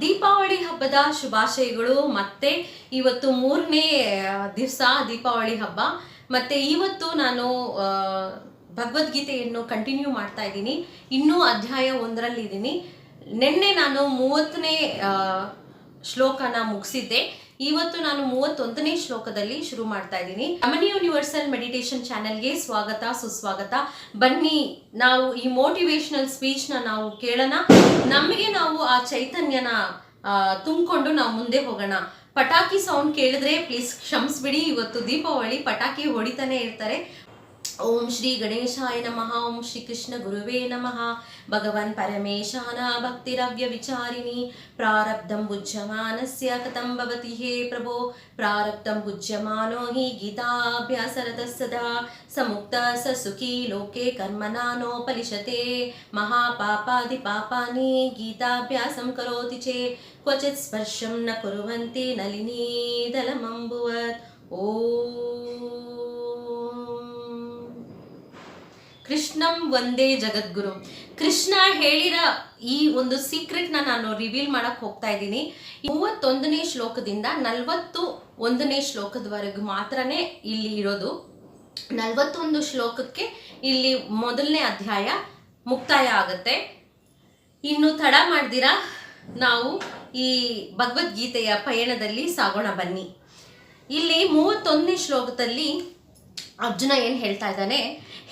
ದೀಪಾವಳಿ ಹಬ್ಬದ ಶುಭಾಶಯಗಳು. ಮತ್ತೆ ಇವತ್ತು ಮೂರನೇ ದಿವಸ ದೀಪಾವಳಿ ಹಬ್ಬ. ಮತ್ತೆ ಇವತ್ತು ನಾನು ಭಗವದ್ಗೀತೆಯನ್ನು ಕಂಟಿನ್ಯೂ ಮಾಡ್ತಾ ಇದ್ದೀನಿ. ಇನ್ನೂ ಅಧ್ಯಾಯ ಒಂದರಲ್ಲಿದ್ದೀನಿ. ನಿನ್ನೆ ನಾನು ಮೂವತ್ತನೇ ಶ್ಲೋಕನ ಮುಗಿಸಿದ್ದೆ. ಇವತ್ತು ನಾನು ಮೂವತ್ತೊಂದನೇ ಶ್ಲೋಕದಲ್ಲಿ ಶುರು ಮಾಡ್ತಾ ಇದ್ದೀನಿ. ಅಮನಿ ಯೂನಿವರ್ಸಲ್ ಮೆಡಿಟೇಷನ್ ಚಾನೆಲ್ಗೆ ಸ್ವಾಗತ, ಸುಸ್ವಾಗತ. ಬನ್ನಿ, ನಾವು ಈ ಮೋಟಿವೇಶನಲ್ನ ನಾವು ಕೇಳೋಣ. ನಮಗೆ ನಾವು ಆ ಚೈತನ್ಯನ ತುಂಬಿಕೊಂಡು ನಾವು ಮುಂದೆ ಹೋಗೋಣ. ಪಟಾಕಿ ಸೌಂಡ್ ಕೇಳಿದ್ರೆ ಪ್ಲೀಸ್ ಕ್ಷಮಿಸ್ಬಿಡಿ. ಇವತ್ತು ದೀಪಾವಳಿ, ಪಟಾಕಿ ಹೊಡಿತಾನೆ ಇರ್ತಾರೆ. ఓం శ్రీ గణేశాయ నమ ఓం శ్రీ కృష్ణ గురువే నమ. భగవన్ పరమేశాన భక్తిరవ్య విచారిణి. ప్రారబ్ధం బుజ్యమానస్య కథం భవతి హే ప్రభో. ప్రారబ్ధం బుజ్యమానో హి గీతాభ్యాసరత సదా సముక్త ససుఖీ లోకే కర్మనానోపలిషతే మహాపాపాది పాపాని గీతాభ్యాసం కరోతి చే. క్వచిత్ స్పర్శం న కురువంతి నలినీదలమంబువత్. ఓ ಕೃಷ್ಣಂ ಒಂದೇ ಜಗದ್ಗುರು. ಕೃಷ್ಣ ಹೇಳಿದ ಈ ಒಂದು ಸೀಕ್ರೆಟ್ನ ನಾನು ರಿವೀಲ್ ಮಾಡಕ್ ಹೋಗ್ತಾ ಇದ್ದೀನಿ. ಮೂವತ್ತೊಂದನೇ ಶ್ಲೋಕದಿಂದ ನಲವತ್ತು ಒಂದನೇ ಶ್ಲೋಕದವರೆಗೂ ಮಾತ್ರನೇ ಇಲ್ಲಿ ಇರೋದು. ನಲವತ್ತೊಂದು ಶ್ಲೋಕಕ್ಕೆ ಇಲ್ಲಿ ಮೊದಲನೇ ಅಧ್ಯಾಯ ಮುಕ್ತಾಯ ಆಗುತ್ತೆ. ಇನ್ನು ತಡ ಮಾಡ್ದಿರಾ? ನಾವು ಈ ಭಗವದ್ಗೀತೆಯ ಪಯಣದಲ್ಲಿ ಸಾಗೋಣ ಬನ್ನಿ. ಇಲ್ಲಿ ಮೂವತ್ತೊಂದನೇ ಶ್ಲೋಕದಲ್ಲಿ ಅರ್ಜುನ ಏನು ಹೇಳ್ತಾ ಇದ್ದಾನೆ?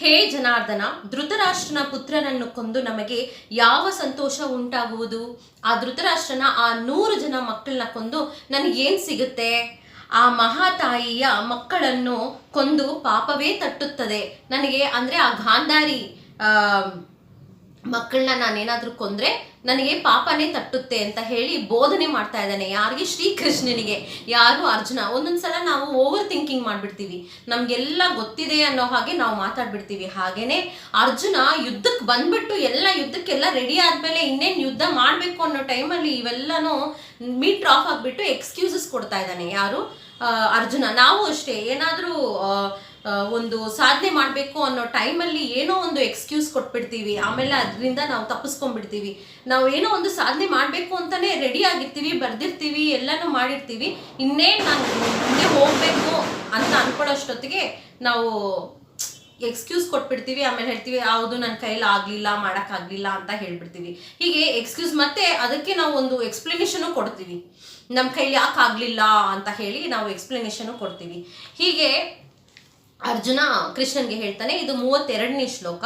ಹೇ ಜನಾರ್ದನ, ಧೃತರಾಷ್ಟ್ರನ ಪುತ್ರನನ್ನು ಕೊಂದು ನಮಗೆ ಯಾವ ಸಂತೋಷ ಉಂಟಾಗುವುದು? ಆ ಧೃತರಾಷ್ಟ್ರನ ಆ ನೂರು ಜನ ಮಕ್ಕಳನ್ನ ಕೊಂದು ನನಗೇನು ಸಿಗುತ್ತೆ? ಆ ಮಹಾತಾಯಿಯ ಮಕ್ಕಳನ್ನು ಕೊಂದು ಪಾಪವೇ ತಟ್ಟುತ್ತದೆ. ನನಗೆ ಅಂದ್ರೆ ಆ ಗಾಂಧಾರಿ ಮಕ್ಕಳನ್ನ ನಾನೇನಾದ್ರೂ ಕೊಂದ್ರೆ ನನಗೆ ಪಾಪನೇ ತಟ್ಟುತ್ತೆ ಅಂತ ಹೇಳಿ ಬೋಧನೆ ಮಾಡ್ತಾ ಇದ್ದಾನೆ. ಯಾರಿಗೆ? ಶ್ರೀಕೃಷ್ಣನಿಗೆ. ಯಾರು? ಅರ್ಜುನ. ಒಂದೊಂದ್ಸಲ ನಾವು ಓವರ್ ಥಿಂಕಿಂಗ್ ಮಾಡ್ಬಿಡ್ತೀವಿ. ನಮಗೆಲ್ಲ ಗೊತ್ತಿದೆ ಅನ್ನೋ ಹಾಗೆ ನಾವು ಮಾತಾಡ್ಬಿಡ್ತೀವಿ. ಹಾಗೇನೆ ಅರ್ಜುನ ಯುದ್ಧಕ್ಕೆ ಬಂದ್ಬಿಟ್ಟು ಎಲ್ಲ ಯುದ್ಧಕ್ಕೆಲ್ಲ ರೆಡಿ ಆದ್ಮೇಲೆ ಇನ್ನೇನು ಯುದ್ಧ ಮಾಡಬೇಕು ಅನ್ನೋ ಟೈಮಲ್ಲಿ ಇವೆಲ್ಲನೂ ಮೀಟ್ ಆಫ್ ಆಗಿಬಿಟ್ಟು ಎಕ್ಸ್ಕ್ಯೂಸಸ್ ಕೊಡ್ತಾ ಇದ್ದಾನೆ. ಯಾರು? ಅರ್ಜುನ. ನಾವು ಅಷ್ಟೇ. ಏನಾದ್ರೂ ಒಂದು ಸಾಧನೆ ಮಾಡಬೇಕು ಅನ್ನೋ ಟೈಮಲ್ಲಿ ಏನೋ ಒಂದು ಎಕ್ಸ್ಕ್ಯೂಸ್ ಕೊಟ್ಬಿಡ್ತೀವಿ. ಆಮೇಲೆ ಅದರಿಂದ ನಾವು ತಪ್ಪಿಸ್ಕೊಂಡ್ಬಿಡ್ತೀವಿ. ನಾವು ಏನೋ ಒಂದು ಸಾಧನೆ ಮಾಡಬೇಕು ಅಂತಲೇ ರೆಡಿ ಆಗಿರ್ತೀವಿ, ಬರ್ದಿರ್ತೀವಿ, ಎಲ್ಲನೂ ಮಾಡಿರ್ತೀವಿ. ಇನ್ನೇನು ನಾನು ಮುಂದೆ ಹೋಗಬೇಕು ಅಂತ ಅಂದ್ಕೊಳ್ಳೋಷ್ಟೊತ್ತಿಗೆ ನಾವು ಎಕ್ಸ್ಕ್ಯೂಸ್ ಕೊಟ್ಬಿಡ್ತೀವಿ. ಆಮೇಲೆ ಹೇಳ್ತೀವಿ ಯಾವುದು ನನ್ನ ಕೈಲಿ ಆಗಲಿಲ್ಲ ಮಾಡೋಕ್ಕಾಗಲಿಲ್ಲ ಅಂತ ಹೇಳ್ಬಿಡ್ತೀವಿ. ಹೀಗೆ ಎಕ್ಸ್ಕ್ಯೂಸ್ ಮತ್ತೆ ಅದಕ್ಕೆ ನಾವು ಒಂದು ಎಕ್ಸ್ಪ್ಲನೇಷನು ಕೊಡ್ತೀವಿ. ನಮ್ಮ ಕೈಲಿ ಯಾಕೆ ಆಗಲಿಲ್ಲ? ಅಂತ ಹೇಳಿ ನಾವು ಎಕ್ಸ್ಪ್ಲನೇಷನು ಕೊಡ್ತೀವಿ. ಹೀಗೆ ಅರ್ಜುನ ಕೃಷ್ಣನ್ಗೆ ಹೇಳ್ತಾನೆ, ಇದು ಮೂವತ್ತೆರಡನೇ ಶ್ಲೋಕ.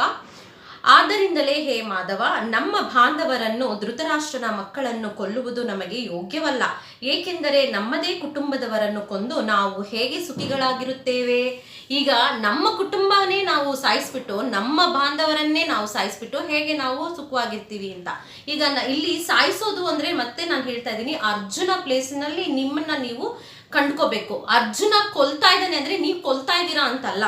ಆದ್ದರಿಂದಲೇ ಹೇ ಮಾಧವ, ನಮ್ಮ ಬಾಂಧವರನ್ನು, ಧೃತರಾಷ್ಟ್ರನ ಮಕ್ಕಳನ್ನು ಕೊಲ್ಲುವುದು ನಮಗೆ ಯೋಗ್ಯವಲ್ಲ. ಏಕೆಂದರೆ ನಮ್ಮದೇ ಕುಟುಂಬದವರನ್ನು ಕೊಂದು ನಾವು ಹೇಗೆ ಸುಖಿಗಳಾಗಿರುತ್ತೇವೆ? ಈಗ ನಮ್ಮ ಕುಟುಂಬನೇ ನಾವು ಸಾಯಿಸ್ಬಿಟ್ಟು, ನಮ್ಮ ಬಾಂಧವರನ್ನೇ ನಾವು ಸಾಯಿಸ್ಬಿಟ್ಟು ಹೇಗೆ ನಾವು ಸುಖವಾಗಿರ್ತೀವಿ ಅಂತ. ಈಗ ಇಲ್ಲಿ ಸಾಯಿಸೋದು ಅಂದ್ರೆ ಮತ್ತೆ ನಾನು ಹೇಳ್ತಾ ಇದ್ದೀನಿ, ಅರ್ಜುನ ಪ್ಲೇಸಿನಲ್ಲಿ ನಿಮ್ಮನ್ನ ನೀವು ಕಂಡ್ಕೋಬೇಕು. ಅರ್ಜುನ ಕೊಲ್ತಾ ಇದ್ದಾನೆ ಅಂದ್ರೆ ನೀವು ಕೊಲ್ತಾ ಇದ್ದೀರಾ ಅಂತಲ್ಲ.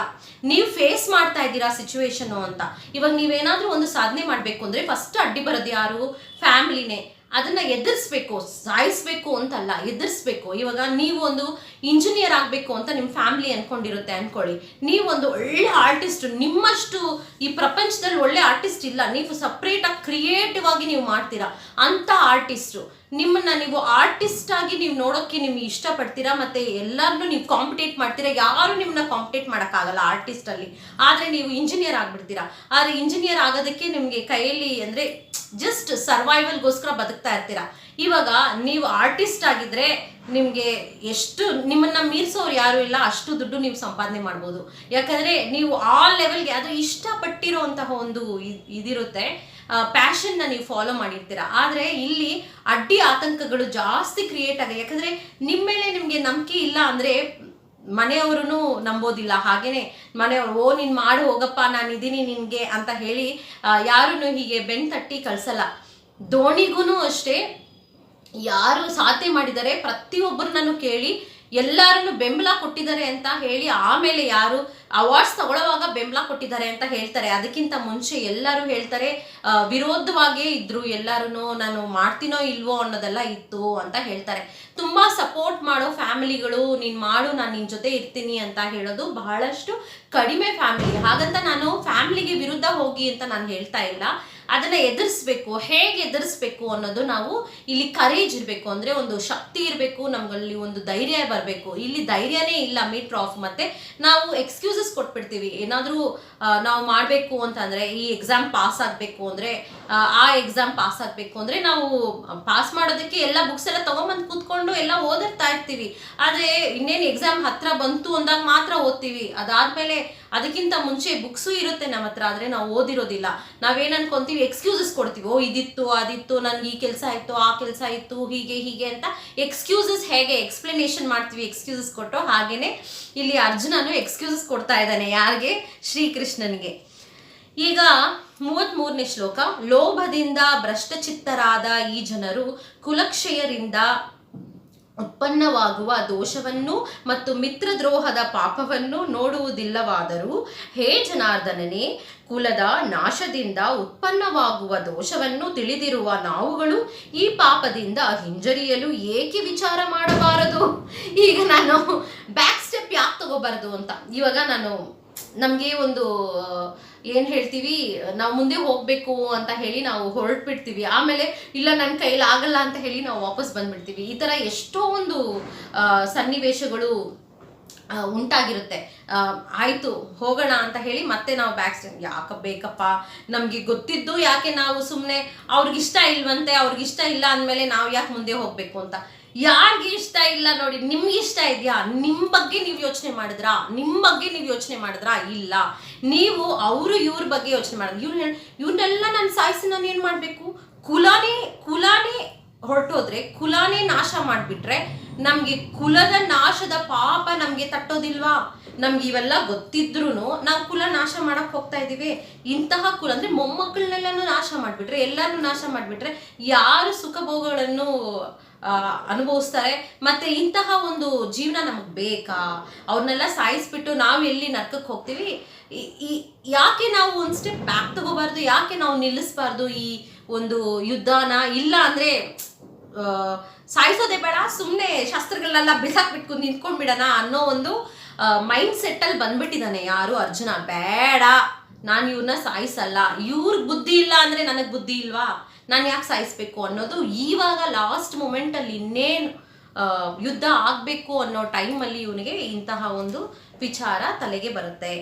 ನೀವು ಫೇಸ್ ಮಾಡ್ತಾ ಇದ್ದೀರಾ ಸಿಚುವೇಶನು ಅಂತ. ಇವಾಗ ನೀವೇನಾದ್ರೂ ಒಂದು ಸಾಧನೆ ಮಾಡಬೇಕು ಅಂದ್ರೆ ಫಸ್ಟ್ ಅಡ್ಡಿ ಬರೋದು ಯಾರು? ಫ್ಯಾಮಿಲಿನೇ ಅದನ್ನ ಎದುರಿಸ್ಬೇಕು, ಸಾಯಿಸ್ಬೇಕು ಅಂತಲ್ಲ, ಎದುರಿಸ್ಬೇಕು. ಇವಾಗ ನೀವು ಒಂದು ಇಂಜಿನಿಯರ್ ಆಗಬೇಕು ಅಂತ ನಿಮ್ಮ ಫ್ಯಾಮಿಲಿ ಅನ್ಕೊಂಡಿರುತ್ತೆ ಅನ್ಕೊಳ್ಳಿ. ನೀವು ಒಂದು ಒಳ್ಳೆ ಆರ್ಟಿಸ್ಟ್ ನಿಮ್ಮಷ್ಟು ಈ ಪ್ರಪಂಚದಲ್ಲಿ ಒಳ್ಳೆ ಆರ್ಟಿಸ್ಟ್ ಇಲ್ಲ. ನೀವು ಸಪ್ರೇಟ್ ಆಗಿ ಕ್ರಿಯೇಟಿವ್ ಆಗಿ ನೀವು ಮಾಡ್ತೀರಾ. ಅಂತ ಆರ್ಟಿಸ್ಟು ನಿಮ್ಮನ್ನ ನೀವು ಆರ್ಟಿಸ್ಟ್ ಆಗಿ ನೀವು ನೋಡೋಕೆ ನಿಮ್ಗೆ ಇಷ್ಟಪಡ್ತೀರಾ? ಮತ್ತೆ ಎಲ್ಲರನ್ನೂ ನೀವು ಕಾಂಪಿಟೇಟ್ ಮಾಡ್ತೀರಾ? ಯಾರು ನಿಮ್ಮನ್ನ ಕಾಂಪಿಟೇಟ್ ಮಾಡೋಕ್ಕಾಗಲ್ಲ ಆರ್ಟಿಸ್ಟ್ ಅಲ್ಲಿ. ಆದ್ರೆ ನೀವು ಇಂಜಿನಿಯರ್ ಆಗ್ಬಿಡ್ತೀರಾ? ಆದ್ರೆ ಇಂಜಿನಿಯರ್ ಆಗೋದಕ್ಕೆ ನಿಮ್ಗೆ ಕೈಯಲ್ಲಿ ಅಂದ್ರೆ ಜಸ್ಟ್ ಸರ್ವೈವಲ್ಗೋಸ್ಕರ ಬದುಕ್ತಾ ಇರ್ತೀರಾ? ಇವಾಗ ನೀವು ಆರ್ಟಿಸ್ಟ್ ಆಗಿದ್ರೆ ನಿಮ್ಗೆ ಎಷ್ಟು ನಿಮ್ಮನ್ನ ಮೀರಿಸೋರು ಯಾರು ಇಲ್ಲ, ಅಷ್ಟು ದುಡ್ಡು ನೀವು ಸಂಪಾದನೆ ಮಾಡ್ಬೋದು. ಯಾಕಂದ್ರೆ ನೀವು ಆ ಲೆವೆಲ್ಗೆ ಅದು ಇಷ್ಟಪಟ್ಟಿರುವಂತಹ ಒಂದು ಇದಿರುತ್ತೆ. ಪ್ಯಾಷನ್ನ ನೀವು ಫಾಲೋ ಮಾಡಿರ್ತೀರಾ? ಆದರೆ ಇಲ್ಲಿ ಅಡ್ಡಿ ಆತಂಕಗಳು ಜಾಸ್ತಿ ಕ್ರಿಯೇಟ್ ಆಗ ಯಾಕಂದರೆ ನಿಮ್ಮ ಮೇಲೆ ನಿಮಗೆ ನಂಬಿಕೆ ಇಲ್ಲ ಅಂದರೆ ಮನೆಯವ್ರೂ ನಂಬೋದಿಲ್ಲ. ಹಾಗೇನೆ ಮನೆಯವರು, ಓ, ನೀನು ಮಾಡು, ಹೋಗಪ್ಪ, ನಾನು ಇದ್ದೀನಿ ನಿನಗೆ ಅಂತ ಹೇಳಿ ಯಾರೂ ಹೀಗೆ ಬೆನ್ ತಟ್ಟಿ ಕಳಿಸಲ್ಲ. ದೋಣಿಗೂ ಅಷ್ಟೇ, ಯಾರು ಸಾಧನೆ ಮಾಡಿದರೆ ಪ್ರತಿಯೊಬ್ಬರನ್ನೂ ಕೇಳಿ ಎಲ್ಲರನ್ನು ಬೆಂಬಲ ಕೊಟ್ಟಿದ್ದಾರೆ ಅಂತ ಹೇಳಿ ಆಮೇಲೆ ಯಾರು ಅವಾರ್ಡ್ಸ್ ತಗೊಳ್ಳುವಾಗ ಬೆಂಬಲ ಕೊಟ್ಟಿದ್ದಾರೆ ಅಂತ ಹೇಳ್ತಾರೆ. ಅದಕ್ಕಿಂತ ಮುಂಚೆ ಎಲ್ಲರೂ ಹೇಳ್ತಾರೆ ವಿರೋಧವಾಗೇ ಇದ್ರು ಎಲ್ಲರೂ ನಾನು ಮಾಡ್ತೀನೋ ಇಲ್ವೋ ಅನ್ನೋದೆಲ್ಲ ಇತ್ತು ಅಂತ ಹೇಳ್ತಾರೆ. ತುಂಬಾ ಸಪೋರ್ಟ್ ಮಾಡೋ ಫ್ಯಾಮಿಲಿಗಳು, ನೀನ್ ಮಾಡು, ನಾನು ನಿನ್ ಜೊತೆ ಇರ್ತೀನಿ ಅಂತ ಹೇಳೋದು ಬಹಳಷ್ಟು ಕಡಿಮೆ ಫ್ಯಾಮಿಲಿ. ಹಾಗಂತ ನಾನು ಫ್ಯಾಮಿಲಿಗೆ ವಿರುದ್ಧ ಹೋಗಿ ಅಂತ ನಾನು ಹೇಳ್ತಾ ಇಲ್ಲ. ಅದನ್ನ ಎದುರಿಸ್ಬೇಕು ಹೇಗೆ ಎದುರಿಸ್ಬೇಕು ಅನ್ನೋದು ನಾವು ಇಲ್ಲಿ ಕರೇಜ್ ಇರಬೇಕು. ಅಂದ್ರೆ ಒಂದು ಶಕ್ತಿ ಇರಬೇಕು ನಮ್ಗಲ್ಲಿ ಒಂದು ಧೈರ್ಯ ಬರಬೇಕು. ಇಲ್ಲಿ ಧೈರ್ಯನೇ ಇಲ್ಲ ಮೀಟರ್ ಆಫ್ ಮತ್ತೆ. ನಾವು ಎಕ್ಸ್ಕ್ಯೂಸಸ್ ಕೊಟ್ಬಿಡ್ತೀವಿ. ಏನಾದರೂ ನಾವು ಮಾಡಬೇಕು ಅಂತಂದ್ರೆ ಈ ಎಕ್ಸಾಮ್ ಪಾಸ್ ಆಗಬೇಕು ಅಂದ್ರೆ ಆ, ಎಕ್ಸಾಮ್ ಪಾಸ್ ಆಗಬೇಕು ಅಂದ್ರೆ ನಾವು ಪಾಸ್ ಮಾಡೋದಕ್ಕೆ ಎಲ್ಲ ಬುಕ್ಸ್ ಎಲ್ಲ ತಗೊಂಬಂದು ಕೂತ್ಕೊಂಡು ಎಲ್ಲ ಓದಿರ್ತಾ ಇರ್ತೀವಿ. ಆದ್ರೆ ಇನ್ನೇನು ಎಕ್ಸಾಮ್ ಹತ್ರ ಬಂತು ಅಂದಾಗ ಮಾತ್ರ ಓದ್ತೀವಿ. ಅದಾದ್ಮೇಲೆ ಅದಕ್ಕಿಂತ ಮುಂಚೆ ಬುಕ್ಸು ಇರುತ್ತೆ ನಮ್ಮ ಹತ್ರ ಆದ್ರೆ ನಾವು ಓದಿರೋದಿಲ್ಲ. ನಾವೇನ್ ಅನ್ಕೊಂತೀವಿ? ಎಕ್ಸ್ಕ್ಯೂಸಸ್ ಕೊಡ್ತೀವೋ. ಇದಿತ್ತು, ಅದಿತ್ತು, ನನ್ಗೆ ಈ ಕೆಲಸ ಇತ್ತು ಆ ಕೆಲಸ ಇತ್ತು ಹೀಗೆ ಹೀಗೆ ಅಂತ ಎಕ್ಸ್ಕ್ಯೂಸಸ್ ಹೇಗೆ ಎಕ್ಸ್ಪ್ಲನೇಷನ್ ಮಾಡ್ತೀವಿ ಎಕ್ಸ್ಕ್ಯೂಸಸ್ ಕೊಟ್ಟು ಹಾಗೇನೆ ಇಲ್ಲಿ ಅರ್ಜುನನು ಎಕ್ಸ್ಕ್ಯೂಸಸ್ ಕೊಡ್ತಾ ಇದ್ದಾನೆ. ಯಾರಿಗೆ? ಶ್ರೀಕೃಷ್ಣನಿಗೆ. ಈಗ ಮೂವತ್ತ್ ಮೂರನೇ ಶ್ಲೋಕ, ಲೋಭದಿಂದ ಭ್ರಷ್ಟಚಿತ್ತರಾದ ಈ ಜನರು ಕುಲಕ್ಷಯರಿಂದ ಉತ್ಪನ್ನವಾಗುವ ದೋಷವನ್ನು ಮತ್ತು ಮಿತ್ರದ್ರೋಹದ ಪಾಪವನ್ನು ನೋಡುವುದಿಲ್ಲವಾದರೂ, ಹೇ ಜನಾರ್ದನನೇ, ಕುಲದ ನಾಶದಿಂದ ಉತ್ಪನ್ನವಾಗುವ ದೋಷವನ್ನು ತಿಳಿದಿರುವ ನಾವುಗಳು ಈ ಪಾಪದಿಂದ ಹಿಂಜರಿಯಲು ಏಕೆ ವಿಚಾರ ಮಾಡಬಾರದು? ಈಗ ನಾನು ಬ್ಯಾಕ್ ಸ್ಟೆಪ್ ಯಾಕೆ ತಗೋಬಾರದು ಅಂತ. ಇವಾಗ ನಾನು ನಮಗೆ ಒಂದು ಏನು ಹೇಳ್ತೀವಿ, ನಾವು ಮುಂದೆ ಹೋಗಬೇಕು ಅಂತ ಹೇಳಿ ನಾವು ಹೊರಟ್ಬಿಡ್ತೀವಿ. ಆಮೇಲೆ, ಇಲ್ಲ ನನ್ನ ಕೈಲಿ ಆಗಲ್ಲ ಅಂತ ಹೇಳಿ ನಾವು ವಾಪಸ್ ಬಂದ್ಬಿಡ್ತೀವಿ. ಈ ಥರ ಎಷ್ಟೋ ಒಂದು ಸನ್ನಿವೇಶಗಳು ಉಂಟಾಗಿರುತ್ತೆ. ಆಯ್ತು, ಹೋಗೋಣ ಅಂತ ಹೇಳಿ ಮತ್ತೆ ನಾವು ಬ್ಯಾಕ್ ಯಾಕ ಬೇಕಪ್ಪ, ನಮಗೆ ಗೊತ್ತಿದ್ದು ಯಾಕೆ ನಾವು ಸುಮ್ಮನೆ ಅವ್ರಿಗಿಷ್ಟ ಇಲ್ವಂತೆ, ಅವ್ರಿಗಿಷ್ಟ ಇಲ್ಲ ಅಂದಮೇಲೆ ನಾವು ಯಾಕೆ ಮುಂದೆ ಹೋಗ್ಬೇಕು ಅಂತ? ಯಾರಿಗೆ ಇಷ್ಟ ಇಲ್ಲ ನೋಡಿ, ನಿಮ್ಗೆ ಇಷ್ಟ ಇದೆಯಾ? ನಿಮ್ಮ ಬಗ್ಗೆ ನೀವು ಯೋಚನೆ ಮಾಡಿದ್ರಾ? ನಿಮ್ಮ ಬಗ್ಗೆ ನೀವು ಯೋಚನೆ ಮಾಡಿದ್ರಾ? ಇಲ್ಲ. ನೀವು ಅವರು ಇವ್ರ ಬಗ್ಗೆ ಯೋಚನೆ ಮಾಡಿದ್ರು? ಇವ್ರು ಇವ್ರನ್ನೆಲ್ಲ ನಾನು ಸಾಯಿಸಿ ನಾನು ಏನು ಮಾಡಬೇಕು? ಕುಲಾನೇ ಕುಲಾನೇ ಹೊರಟೋದ್ರೆ, ಕುಲಾನೇ ನಾಶ ಮಾಡಿಬಿಟ್ರೆ ನಮಗೆ ಕುಲದ ನಾಶದ ಪಾಪ ನಮಗೆ ತಟ್ಟೋದಿಲ್ವಾ? ನಮ್ಗೆ ಇವೆಲ್ಲ ಗೊತ್ತಿದ್ರು ನಾವು ಕುಲ ನಾಶ ಮಾಡಕ್ ಹೋಗ್ತಾ ಇದೀವಿ. ಇಂತಹ ಕುಲ ಅಂದ್ರೆ ಮೊಮ್ಮಕ್ಕಳನ್ನೆಲ್ಲಾನು ನಾಶ ಮಾಡಿಬಿಟ್ರೆ ಎಲ್ಲಾನು ನಾಶ ಮಾಡಿಬಿಟ್ರೆ ಯಾರು ಸುಖ ಭೋಗಗಳನ್ನು ಅನುಭವಿಸ್ತಾರೆ. ಮತ್ತೆ ಇಂತಹ ಒಂದು ಜೀವನ ನಮಗೆ ಬೇಕಾ? ಅವ್ರನ್ನೆಲ್ಲ ಸಾಯಿಸ್ಬಿಟ್ಟು ನಾವು ಎಲ್ಲಿ ನರ್ಕಕ್ಕೆ ಹೋಗ್ತೀವಿ? ಈ- ಯಾಕೆ ನಾವು ಒಂದು ಸ್ಟೆಪ್ ಬ್ಯಾಕ್ ತಗೋಬಾರ್ದು? ಯಾಕೆ ನಾವು ನಿಲ್ಲಿಸ್ಬಾರ್ದು ಈ ಒಂದು ಯುದ್ಧನ? ಇಲ್ಲ ಅಂದ್ರೆ ಸಾಯಿಸೋದೇ ಬೇಡ ಸುಮ್ಮನೆ ಶಸ್ತ್ರಗಳನ್ನೆಲ್ಲ ನಿಂತ್ಕೊಂಡ್ ನಿಂತ್ಕೊಂಡ್ಬಿಡೋಣ ಅನ್ನೋ ಒಂದು ಮೈಂಡ್ ಸೆಟ್ಟಲ್ಲಿ ಬಂದ್ಬಿಟ್ಟಿದ್ದಾನೆ ಯಾರು? ಅರ್ಜುನ. ಬೇಡ. ನಾನು ಇವ್ರನ್ನ ಸಾಯಿಸಲ್ಲ. ಇವ್ರಿಗೆ ಬುದ್ಧಿ ಇಲ್ಲ ಅಂದ್ರೆ ನನಗೆ ಬುದ್ಧಿ ಇಲ್ವಾ? ನಾನು ಯಾಕೆ ಸಾಯಿಸ್ಬೇಕು ಅನ್ನೋದು ಈವಾಗ ಲಾಸ್ಟ್ ಮೂಮೆಂಟಲ್ಲಿ ಇನ್ನೇನು ಯುದ್ಧ ಆಗಬೇಕು ಅನ್ನೋ ಟೈಮಲ್ಲಿ ಇವನಿಗೆ ಇಂತಹ ಒಂದು ವಿಚಾರ ತಲೆಗೆ ಬರುತ್ತೆ.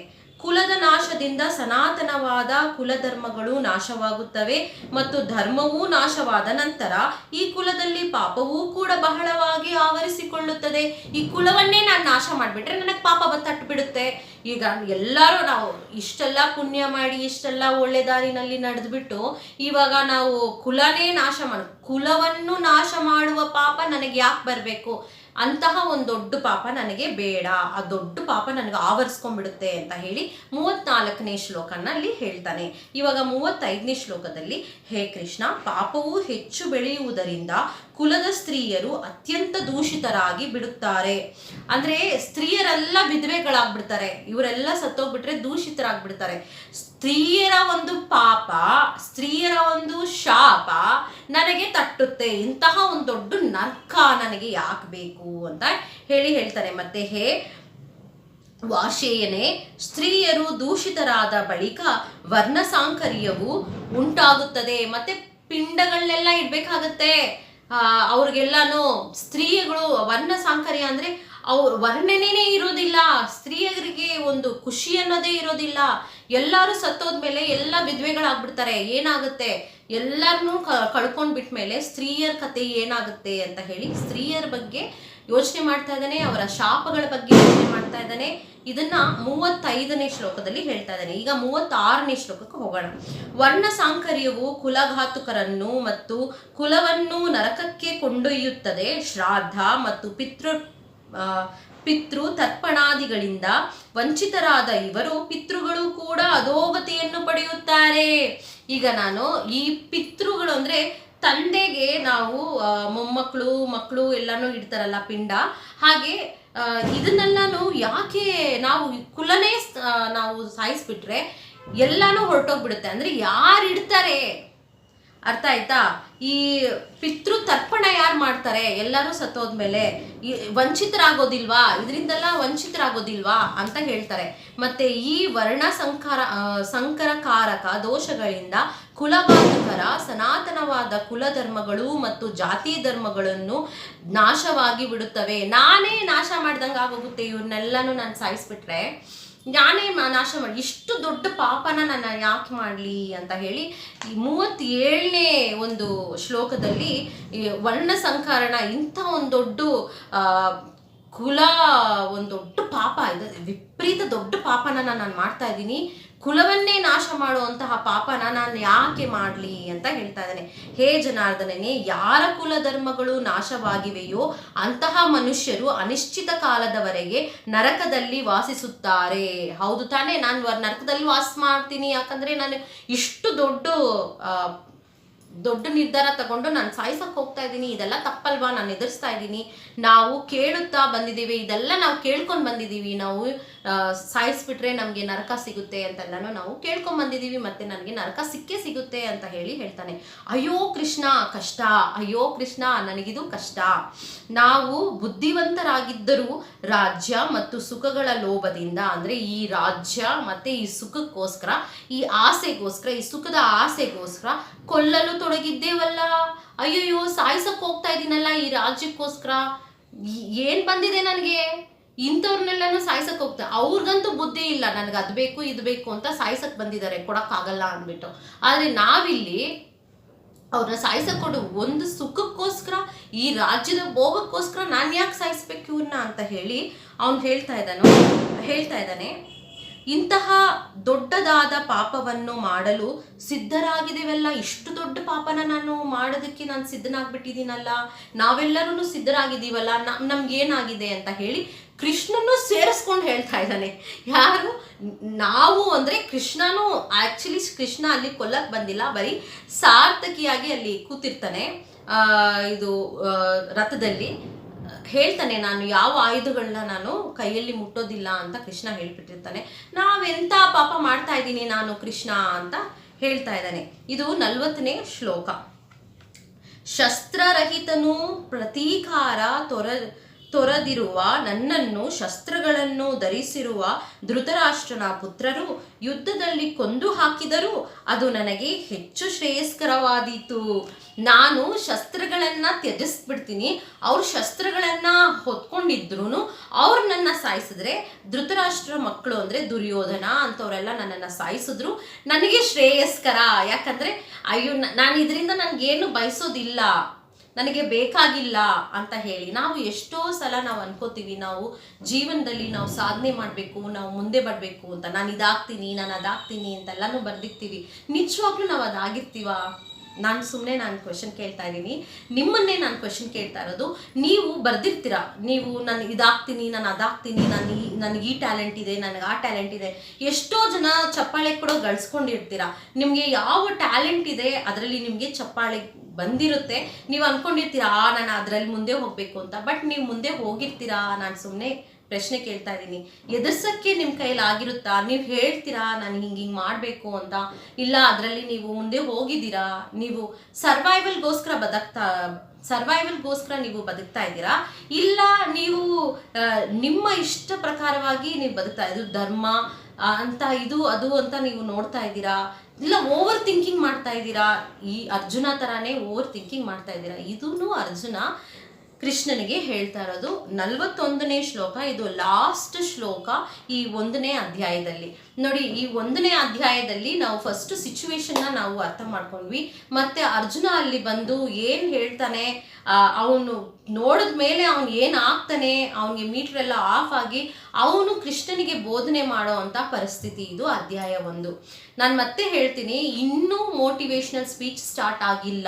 ಕುಲದ ನಾಶದಿಂದ ಸನಾತನವಾದ ಕುಲಧರ್ಮಗಳು ನಾಶವಾಗುತ್ತವೆ ಮತ್ತು ಧರ್ಮವೂ ನಾಶವಾದ ನಂತರ ಈ ಕುಲದಲ್ಲಿ ಪಾಪವೂ ಕೂಡ ಬಹಳವಾಗಿ ಆವರಿಸಿಕೊಳ್ಳುತ್ತದೆ. ಈ ಕುಲವನ್ನೇ ನಾನು ನಾಶ ಮಾಡಿಬಿಟ್ರೆ ನನಗೆ ಪಾಪ ಬಂದು ತಟ್ಟುಬಿಡುತ್ತೆ ಈಗ ಎಲ್ಲರೂ ನಾವು ಇಷ್ಟೆಲ್ಲ ಪುಣ್ಯ ಮಾಡಿ, ಇಷ್ಟೆಲ್ಲ ಒಳ್ಳೆ ದಾರಿನಲ್ಲಿ ನಡೆದ್ಬಿಟ್ಟು ಇವಾಗ ನಾವು ಕುಲನೇ ನಾಶ ಮಾಡ, ಕುಲವನ್ನು ನಾಶ ಮಾಡುವ ಪಾಪ ನನಗೆ ಯಾಕೆ ಬರಬೇಕು? ಅಂತಹ ಒಂದು ದೊಡ್ಡ ಪಾಪ ನನಗೆ ಬೇಡ, ಆ ದೊಡ್ಡ ಪಾಪ ನನಗೆ ಆವರಿಸ್ಕೊಂಡ್ಬಿಡುತ್ತೆ ಅಂತ ಹೇಳಿ ಮೂವತ್ನಾಲ್ಕನೇ ಶ್ಲೋಕನಲ್ಲಿ ಹೇಳ್ತಾನೆ. ಇವಾಗ ಮೂವತ್ತೈದನೇ ಶ್ಲೋಕದಲ್ಲಿ, ಹೇ ಕೃಷ್ಣ, ಪಾಪವು ಹೆಚ್ಚು ಬೆಳೆಯುವುದರಿಂದ ಕುಲದ ಸ್ತ್ರೀಯರು ಅತ್ಯಂತ ದೂಷಿತರಾಗಿ ಬಿಡುತ್ತಾರೆ. ಅಂದ್ರೆ ಸ್ತ್ರೀಯರೆಲ್ಲ ವಿಧವೆಗಳಾಗ್ಬಿಡ್ತಾರೆ. ಇವರೆಲ್ಲ ಸತ್ತೋಗ್ಬಿಟ್ರೆ ದೂಷಿತರಾಗ್ಬಿಡ್ತಾರೆ. ಸ್ತ್ರೀಯರ ಒಂದು ಪಾಪ, ಸ್ತ್ರೀಯರ ಒಂದು ಶಾಪ ನನಗೆ ತಟ್ಟುತ್ತೆ. ಇಂತಹ ಒಂದು ದೊಡ್ಡ ನರ್ಕ ನನಗೆ ಯಾಕೆ ಬೇಕು? ಅಂತ ಹೇಳಿ ಹೇಳ್ತಾರೆ. ಮತ್ತೆ ಹೇ ವಾಶೇಯನೆ ಸ್ತ್ರೀಯರು ದೂಷಿತರಾದ ಬಳಿಕ ವರ್ಣ ಸಾಂಕರ್ಯವು ಉಂಟಾಗುತ್ತದೆ. ಮತ್ತೆ ಪಿಂಡಗಳನ್ನೆಲ್ಲ ಇಡ್ಬೇಕಾಗತ್ತೆ. ಆ, ಅವ್ರಿಗೆಲ್ಲಾನು ಸ್ತ್ರೀಯಗಳು ವರ್ಣ ಸಾಂಕರ್ಯ ಅಂದ್ರೆ ಅವ್ರ ವರ್ಣನೆನೇ ಇರೋದಿಲ್ಲ. ಸ್ತ್ರೀಯರಿಗೆ ಒಂದು ಖುಷಿ ಅನ್ನೋದೇ ಇರೋದಿಲ್ಲ. ಎಲ್ಲರೂ ಸತ್ತೋದ್ಮೇಲೆ ಎಲ್ಲ ವಿಧವೆಗಳಾಗ್ಬಿಡ್ತಾರೆ. ಏನಾಗುತ್ತೆ? ಎಲ್ಲರನ್ನೂ ಕಳ್ಕೊಂಡ್ಬಿಟ್ಮೇಲೆ ಕಳ್ಕೊಂಡ್ ಬಿಟ್ಮೇಲೆ ಸ್ತ್ರೀಯರ ಕತೆ ಏನಾಗುತ್ತೆ ಅಂತ ಹೇಳಿ ಸ್ತ್ರೀಯರ ಬಗ್ಗೆ ಯೋಚನೆ ಮಾಡ್ತಾ ಇದ್ದಾನೆ, ಅವರ ಶಾಪಗಳ ಬಗ್ಗೆ ಯೋಚನೆ ಮಾಡ್ತಾ ಇದ್ದಾನೆ. ಇದನ್ನ ಮೂವತ್ತೈದನೇ ಶ್ಲೋಕದಲ್ಲಿ ಹೇಳ್ತಾ ಇದ್ದಾನೆ. ಈಗ ಮೂವತ್ತಾರನೇ ಶ್ಲೋಕಕ್ಕೆ ಹೋಗೋಣ. ವರ್ಣ ಸಾಂಕರ್ಯವು ಕುಲಘಾತುಕರನ್ನು ಮತ್ತು ಕುಲವನ್ನು ನರಕಕ್ಕೆ ಕೊಂಡೊಯ್ಯುತ್ತದೆ. ಶ್ರಾದ್ದ ಮತ್ತು ಪಿತೃ ಪಿತೃ ತರ್ಪಣಾದಿಗಳಿಂದ ವಂಚಿತರಾದ ಇವರು ಪಿತೃಗಳು ಕೂಡ ಅಧೋಗತಿಯನ್ನು ಪಡೆಯುತ್ತಾರೆ. ಈಗ ನಾನು ಈ ಪಿತೃಗಳು ಅಂದ್ರೆ ತಂದೆಗೆ ನಾವು ಮೊಮ್ಮಕ್ಕಳು ಮಕ್ಕಳು ಎಲ್ಲಾನು ಇಡ್ತಾರಲ್ಲ ಪಿಂಡ. ಹಾಗೆ ಇದನ್ನೆಲ್ಲಾನು ಯಾಕೆ ನಾವು ಕುಲನೇ ನಾವು ಸಾಯಿಸ್ಬಿಟ್ರೆ ಎಲ್ಲಾನು ಹೊರಟೋಗ್ಬಿಡುತ್ತೆ. ಅಂದ್ರೆ ಯಾರು ಇಡ್ತಾರೆ ಅರ್ಥ ಆಯ್ತಾ? ಈ ಪಿತೃ ತರ್ಪಣ ಯಾರು ಮಾಡ್ತಾರೆ? ಎಲ್ಲರೂ ಸತ್ತೋದ್ಮೇಲೆ ವಂಚಿತರಾಗೋದಿಲ್ವಾ? ಇದರಿಂದೆಲ್ಲ ವಂಚಿತರಾಗೋದಿಲ್ವಾ ಅಂತ ಹೇಳ್ತಾರೆ. ಮತ್ತೆ ಈ ವರ್ಣ ಸಂಕಾರ ಸಂಕರಕಾರಕ ದೋಷಗಳಿಂದ ಕುಲಬಾಧಕರ ಸನಾತನವಾದ ಕುಲಧರ್ಮಗಳು ಮತ್ತು ಜಾತಿ ಧರ್ಮಗಳನ್ನು ನಾಶವಾಗಿ ಬಿಡುತ್ತವೆ. ನಾನೇ ನಾಶ ಮಾಡ್ದಂಗೆ ಆಗೋಗುತ್ತೆ ಇವ್ರನ್ನೆಲ್ಲನೂ ನಾನು ಸಾಯಿಸ್ಬಿಟ್ರೆ. ನಾನೇ ನಾಶ ಮಾಡಿ, ಇಷ್ಟು ದೊಡ್ಡ ಪಾಪನ ನಾನು ಯಾಕೆ ಮಾಡಲಿ ಅಂತ ಹೇಳಿ ಈ ಮೂವತ್ತೇಳನೇ ಒಂದು ಶ್ಲೋಕದಲ್ಲಿ ವರ್ಣ ಸಂಕರಣ ಇಂಥ ಒಂದು ದೊಡ್ಡ ಕುಲ ಒಂದು ದೊಡ್ಡ ಪಾಪ ಇದು. ವಿಪರೀತ ದೊಡ್ಡ ಪಾಪನ ನಾನು ಮಾಡ್ತಾ ಇದ್ದೀನಿ. ಕುಲವನ್ನೇ ನಾಶ ಮಾಡುವಂತಹ ಪಾಪನ ನಾನು ಯಾಕೆ ಮಾಡಲಿ ಅಂತ ಹೇಳ್ತಾ ಇದ್ದಾನೆ. ಹೇ ಜನಾರ್ದನೇ ಯಾರ ಕುಲ ಧರ್ಮಗಳು ನಾಶವಾಗಿವೆಯೋ ಅಂತಹ ಮನುಷ್ಯರು ಅನಿಶ್ಚಿತ ಕಾಲದವರೆಗೆ ನರಕದಲ್ಲಿ ವಾಸಿಸುತ್ತಾರೆ. ಹೌದು ತಾನೇ, ನಾನು ನರಕದಲ್ಲಿ ವಾಸ ಮಾಡ್ತೀನಿ. ಯಾಕಂದ್ರೆ ನಾನು ಇಷ್ಟು ದೊಡ್ಡ ದೊಡ್ಡ ನಿರ್ಧಾರ ತಗೊಂಡು ನಾನು ಸಾಯಿಸಕ್ಕೆ ಹೋಗ್ತಾ ಇದ್ದೀನಿ, ಇದೆಲ್ಲ ತಪ್ಪಲ್ವಾ? ನಾನು ಎದುರಿಸ್ತಾ ಇದ್ದೀನಿ. ನಾವು ಕೇಳುತ್ತಾ ಬಂದಿದ್ದೀವಿ, ಇದೆಲ್ಲ ನಾವು ಕೇಳ್ಕೊಂಡು ಬಂದಿದ್ದೀವಿ. ನಾವು ಸಾಯಿಸ್ಬಿಟ್ರೆ ನಮಗೆ ನರಕ ಸಿಗುತ್ತೆ ಅಂತೆಲ್ಲನೂ ನಾವು ಕೇಳ್ಕೊಂಡ್ ಬಂದಿದ್ದೀವಿ ಮತ್ತೆ ನನಗೆ ನರಕ ಸಿಕ್ಕೇ ಸಿಗುತ್ತೆ ಅಂತ ಹೇಳಿ ಹೇಳ್ತಾನೆ. ಅಯ್ಯೋ ಕೃಷ್ಣ, ಕಷ್ಟ. ಅಯ್ಯೋ ಕೃಷ್ಣ, ನನಗಿದು ಕಷ್ಟ. ನಾವು ಬುದ್ಧಿವಂತರಾಗಿದ್ದರೂ ರಾಜ್ಯ ಮತ್ತು ಸುಖಗಳ ಲೋಭದಿಂದ, ಅಂದ್ರೆ ಈ ರಾಜ್ಯ ಮತ್ತೆ ಈ ಸುಖಕ್ಕೋಸ್ಕರ, ಈ ಆಸೆಗೋಸ್ಕರ, ಈ ಸುಖದ ಆಸೆಗೋಸ್ಕರ ಕೊಲ್ಲಲು ತೊಡಗಿದ್ದೇವಲ್ಲ? ಅಯ್ಯಯ್ಯೋ ಸಾಯಿಸಕ್ಕೆ ಹೋಗ್ತಾ ಇದೀನಲ್ಲ ಈ ರಾಜ್ಯಕ್ಕೋಸ್ಕರ? ಏನ್ ಬಂದಿದೆ ನನಗೆ? ಇಂಥವ್ರನ್ನೆಲ್ಲನೂ ಸಾಯ್ಸಕ್ ಹೋಗ್ತಾ ಅವ್ರಿಗಂತೂ ಬುದ್ಧಿ ಇಲ್ಲ, ನನಗೆ ಅದು ಬೇಕು, ಇದು ಬೇಕು ಅಂತ ಸಾಯ್ಸಕ್ ಬಂದಿದ್ದಾರೆ ಕೊಡಕ್ಕಾಗಲ್ಲ ಅಂದ್ಬಿಟ್ಟು. ಆದ್ರೆ ನಾವಿಲ್ಲಿ ಅವ್ರನ್ನ ಸಾಯ್ಸಕ್ ಕೊಡು ಒಂದು ಸುಖಕ್ಕೋಸ್ಕರ, ಈ ರಾಜ್ಯದ ಭೋಗಕ್ಕೋಸ್ಕರ ನಾನು ಯಾಕೆ ಸಾಯಿಸ್ಬೇಕು ಇವ್ರನ್ನ ಅಂತ ಹೇಳಿ ಅವ್ನು ಹೇಳ್ತಾ ಇದ್ದಾನೋ ಹೇಳ್ತಾ ಇದ್ದಾನೆ. ಇಂತಹ ದೊಡ್ಡದಾದ ಪಾಪವನ್ನು ಮಾಡಲು ಸಿದ್ಧರಾಗಿದ್ದೇವೆಲ್ಲ? ಇಷ್ಟು ದೊಡ್ಡ ಪಾಪನ ನಾನು ಮಾಡೋದಕ್ಕೆ ನಾನು ಸಿದ್ಧನಾಗ್ಬಿಟ್ಟಿದ್ದೀನಲ್ಲ? ನಾವೆಲ್ಲರೂ ಸಿದ್ಧರಾಗಿದ್ದೀವಲ್ಲ? ನಮ್, ನಮ್ಗೇನಾಗಿದೆ ಅಂತ ಹೇಳಿ ಕೃಷ್ಣನು ಸೇರಿಸ್ಕೊಂಡು ಹೇಳ್ತಾ ಇದ್ದಾನೆ. ಯಾರು? ನಾವು ಅಂದ್ರೆ ಕೃಷ್ಣನು ಆಕ್ಚುಲಿ ಕೃಷ್ಣ ಅಲ್ಲಿ ಕೊಲ್ಲಕ್ ಬಂದಿಲ್ಲ. ಬರೀ ಸಾರ್ಥಕಿಯಾಗಿ ಅಲ್ಲಿ ಕೂತಿರ್ತಾನೆ. ಇದು ರಥದಲ್ಲಿ. ಹೇಳ್ತಾನೆ, ನಾನು ಯಾವ ಆಯುಧಗಳನ್ನ ನಾನು ಕೈಯಲ್ಲಿ ಮುಟ್ಟೋದಿಲ್ಲ ಅಂತ ಕೃಷ್ಣ ಹೇಳ್ಬಿಟ್ಟಿರ್ತಾನೆ. ನಾವೆಂತ ಪಾಪ ಮಾಡ್ತಾ ಇದ್ದೀನಿ ನಾನು ಕೃಷ್ಣ ಅಂತ ಹೇಳ್ತಾ ಇದ್ದಾನೆ. ಇದು ನಲ್ವತ್ತನೇ ಶ್ಲೋಕ. ಶಸ್ತ್ರರಹಿತನು ಪ್ರತೀಕಾರ ತೊರ ತೊರೆದಿರುವ, ನನ್ನನ್ನು ಶಸ್ತ್ರಗಳನ್ನು ಧರಿಸಿರುವ ಧೃತರಾಷ್ಟ್ರನ ಪುತ್ರರು ಯುದ್ಧದಲ್ಲಿ ಕೊಂದು ಹಾಕಿದರೂ. ಅದು ನನಗೆ ಹೆಚ್ಚು ಶ್ರೇಯಸ್ಕರವಾದೀತು. ನಾನು ಶಸ್ತ್ರಗಳನ್ನು ತ್ಯಜಿಸ್ಬಿಡ್ತೀನಿ. ಅವ್ರು ಶಸ್ತ್ರಗಳನ್ನು ಹೊತ್ಕೊಂಡಿದ್ರು ಅವ್ರು ನನ್ನ ಸಾಯಿಸಿದ್ರೆ ಧೃತರಾಷ್ಟ್ರ ಮಕ್ಕಳು ಅಂದ್ರೆ ದುರ್ಯೋಧನ ಅಂಥವರೆಲ್ಲ ನನ್ನನ್ನು ಸಾಯಿಸಿದ್ರು. ನನಗೆ ಶ್ರೇಯಸ್ಕರ. ಯಾಕಂದ್ರೆ, ಅಯ್ಯೋ ನಾನು ಇದರಿಂದ ನನಗೇನು ಬಯಸೋದಿಲ್ಲ. ನನಗೆ ಬೇಕಾಗಿಲ್ಲ ಅಂತ ಹೇಳಿ ನಾವು ಎಷ್ಟೋ ಸಲ ನಾವು ಅನ್ಕೋತೀವಿ, ನಾವು ಜೀವನದಲ್ಲಿ ನಾವು ಸಾಧನೆ ಮಾಡಬೇಕು, ನಾವು ಮುಂದೆ ಬರಬೇಕು ಅಂತ. ನಾನು ಇದಾಗ್ತೀನಿ, ನಾನು ಅದಾಗ್ತೀನಿ ಅಂತೆಲ್ಲಾನು ಬರ್ದಿರ್ತೀವಿ. ನಿಜವಾಗ್ಲೂ ನಾವು ಅದಾಗಿರ್ತೀವ? ನಾನು ಸುಮ್ಮನೆ ನಾನು ಕ್ವೆಶನ್ ಕೇಳ್ತಾ ಇದ್ದೀನಿ. ನಿಮ್ಮನ್ನೇ ನಾನು ಕ್ವಶನ್ ಕೇಳ್ತಾ ಇರೋದು, ನೀವು ಬರ್ದಿರ್ತೀರಾ? ನೀವು ನಾನು ಇದಾಗ್ತೀನಿ, ನಾನು ಅದಾಗ್ತೀನಿ, ನಾನು ಈ, ನನಗೆ ಈ ಟ್ಯಾಲೆಂಟ್ ಇದೆ, ನನಗೆ ಆ ಟ್ಯಾಲೆಂಟ್ ಇದೆ. ಎಷ್ಟೋ ಜನ ಚಪ್ಪಾಳೆ ಕೂಡ ಗಳಿಸ್ಕೊಂಡಿರ್ತೀರ? ನಿಮಗೆ ಯಾವ ಟ್ಯಾಲೆಂಟ್ ಇದೆ, ಅದರಲ್ಲಿ ನಿಮಗೆ ಚಪ್ಪಾಳೆ ಬಂದಿರುತ್ತೆ. ನೀವು ಅನ್ಕೊಂಡಿರ್ತೀರಾ, ಆ, ನಾನು ಅದರಲ್ಲಿ ಮುಂದೆ ಹೋಗಬೇಕು ಅಂತ. ಬಟ್ ನೀವು ಮುಂದೆ ಹೋಗಿರ್ತೀರಾ? ನಾನು ಸುಮ್ಮನೆ ಪ್ರಶ್ನೆ ಕೇಳ್ತಾ ಇದ್ದೀನಿ. ಎದುರ್ಸಕ್ಕೆ ನಿಮ್ಮ ಕೈಲಿ ಆಗಿರುತ್ತಾ? ನೀವು ಹೇಳ್ತೀರಾ, ನಾನು ಹಿಂಗೆ ಹಿಂಗೆ ಮಾಡಬೇಕು ಅಂತ. ಇಲ್ಲ, ಅದರಲ್ಲಿ ನೀವು ಮುಂದೆ ಹೋಗಿದ್ದೀರಾ? ನೀವು ಸರ್ವೈವಲ್ಗೋಸ್ಕರ ಬದುಕ್ತಾ, ಸರ್ವೈವಲ್ಗೋಸ್ಕರ ನೀವು ಬದುಕ್ತಾ ಇದ್ದೀರಾ? ಇಲ್ಲ, ನೀವು ನಿಮ್ಮ ಇಷ್ಟ ಪ್ರಕಾರವಾಗಿ ನೀವು ಬದುಕ್ತಾ ಇದು ಧರ್ಮ ಅಂತ ಇದು, ಅದು ಅಂತ ನೀವು ನೋಡ್ತಾ ಇದ್ದೀರಾ? ಇಲ್ಲ ಓವರ್ ಥಿಂಕಿಂಗ್ ಮಾಡ್ತಾ ಇದ್ದೀರಾ? ಈ ಅರ್ಜುನ ತರಾನೇ ಓವರ್ ಥಿಂಕಿಂಗ್ ಮಾಡ್ತಾ ಇದ್ದೀರಾ? ಇದೂ ಅರ್ಜುನ ಕೃಷ್ಣನಿಗೆ ಹೇಳ್ತಾ ಇರೋದು ನಲವತ್ತೊಂದನೇ ಶ್ಲೋಕ, ಇದು ಲಾಸ್ಟ್ ಶ್ಲೋಕ ಈ ಒಂದನೇ ಅಧ್ಯಾಯದಲ್ಲಿ. ನೋಡಿ, ಈ ಒಂದನೇ ಅಧ್ಯಾಯದಲ್ಲಿ ನಾವು ಫಸ್ಟ್ ಸಿಚುವೇಶನ್ನ ನಾವು ಅರ್ಥ ಮಾಡ್ಕೊಂಡ್ವಿ. ಮತ್ತೆ ಅರ್ಜುನ ಅಲ್ಲಿ ಬಂದು ಏನು ಹೇಳ್ತಾನೆ? ಅವನು ನೋಡಿದ ಮೇಲೆ ಅವನು ಏನು ಆಗ್ತಾನೆ? ಅವನಿಗೆ ಮೀಟರ್ ಎಲ್ಲ ಆಫ್ ಆಗಿ ಅವನು ಕೃಷ್ಣನಿಗೆ ಬೋಧನೆ ಮಾಡೋ ಅಂತ ಪರಿಸ್ಥಿತಿ ಇದು ಅಧ್ಯಾಯ ಒಂದು. ನಾನು ಮತ್ತೆ ಹೇಳ್ತೀನಿ, ಇನ್ನೂ ಮೋಟಿವೇಶನಲ್ ಸ್ಪೀಚ್ ಸ್ಟಾರ್ಟ್ ಆಗಿಲ್ಲ.